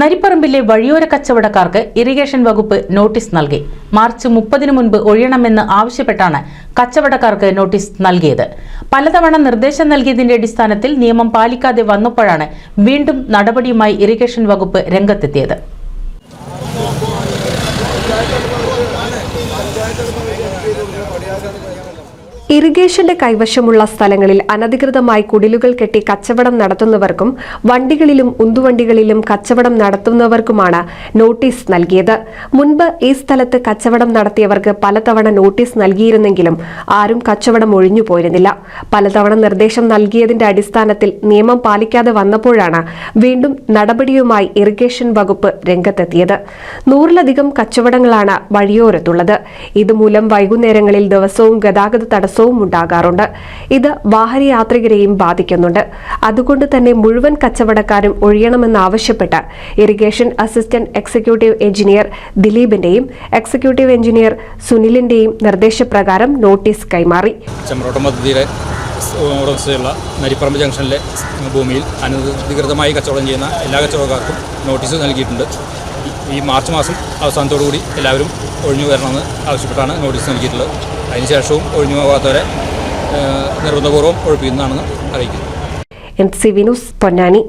നരിപ്പറമ്പിലെ വഴിയോര കച്ചവടക്കാർക്ക് ഇറിഗേഷൻ വകുപ്പ് നോട്ടീസ് നൽകി. മാർച്ച് മുപ്പതിനു മുൻപ് ഒഴിയണമെന്ന് ആവശ്യപ്പെട്ടാണ് കച്ചവടക്കാർക്ക് നോട്ടീസ് നൽകിയത്. പലതവണ നിർദ്ദേശം നൽകിയതിന്റെ അടിസ്ഥാനത്തിൽ നിയമം പാലിക്കാതെ വന്നപ്പോഴാണ് വീണ്ടും നടപടിയുമായി ഇറിഗേഷൻ വകുപ്പ് രംഗത്തെത്തിയത്. ഇറിഗേഷന്റെ കൈവശമുള്ള സ്ഥലങ്ങളിൽ അനധികൃതമായി കുടിലുകൾ കെട്ടി കച്ചവടം നടത്തുന്നവർക്കും വണ്ടികളിലും ഉന്തുവണ്ടികളിലും കച്ചവടം നടത്തുന്നവർക്കുമാണ് നോട്ടീസ് നൽകിയത്. മുൻപ് ഈ സ്ഥലത്ത് കച്ചവടം നടത്തിയവർക്ക് പലതവണ നോട്ടീസ് നൽകിയിരുന്നെങ്കിലും ആരും കച്ചവടം ഒഴിഞ്ഞു പോയിരുന്നില്ല. പലതവണ നിർദ്ദേശം നൽകിയതിന്റെ അടിസ്ഥാനത്തിൽ നിയമം പാലിക്കാതെ വന്നപ്പോഴാണ് വീണ്ടും നടപടിയുമായി ഇറിഗേഷൻ വകുപ്പ് രംഗത്തെത്തിയത്. നൂറിലധികം കച്ചവടങ്ങളാണ് വഴിയോരത്തുള്ളത്. ഇതുമൂലം വൈകുന്നേരങ്ങളിൽ ദിവസവും ഗതാഗത തടസ്സവും ഉണ്ടാകാറുണ്ട്. ഇത് വാഹനയാത്രികരെയും ബാധിക്കുന്നുണ്ട്. അതുകൊണ്ട് തന്നെ മുഴുവൻ കച്ചവടക്കാരും ഒഴിയണമെന്നാവശ്യപ്പെട്ട് ഇറിഗേഷൻ അസിസ്റ്റന്റ് എക്സിക്യൂട്ടീവ് എഞ്ചിനീയർ ദിലീപിന്റെയും എക്സിക്യൂട്ടീവ് എഞ്ചിനീയർ സുനിലിന്റെയും നിർദ്ദേശപ്രകാരം നോട്ടീസ് കൈമാറി. ഉടമസ്ഥയുള്ള നരിപ്പറമ്പ് ജംഗ്ഷനിലെ ഭൂമിയിൽ അനധികൃതമായി കച്ചവടം ചെയ്യുന്ന എല്ലാ കച്ചവടക്കാർക്കും നോട്ടീസ് നൽകിയിട്ടുണ്ട്. ഈ മാർച്ച് മാസം അവസാനത്തോടുകൂടി എല്ലാവരും ഒഴിഞ്ഞു വരണമെന്ന് ആവശ്യപ്പെട്ടാണ് നോട്ടീസ് നൽകിയിട്ടുള്ളത്. അതിനുശേഷവും ഒഴിഞ്ഞു പോകാത്തവരെ നിർബന്ധപൂർവം ഒഴിപ്പിക്കുന്നതാണെന്ന് അറിയിക്കുന്നു. എം സി വിനുസ് Ponnani.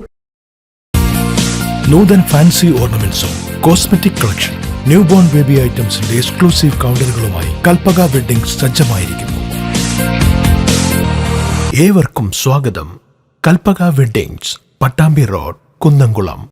Nuthan fancy ഓർണമെന്റ്സും cosmetic collection new born baby ഐറ്റംസിന്റെ exclusive കൗണ്ടറുകളുമായി കൽപ്പക വെഡിംഗ് സജ്ജമായിരിക്കുന്നു. ഏവർക്കും സ്വാഗതം. Kalpaka weddings Pattambi road Kunnamkulam.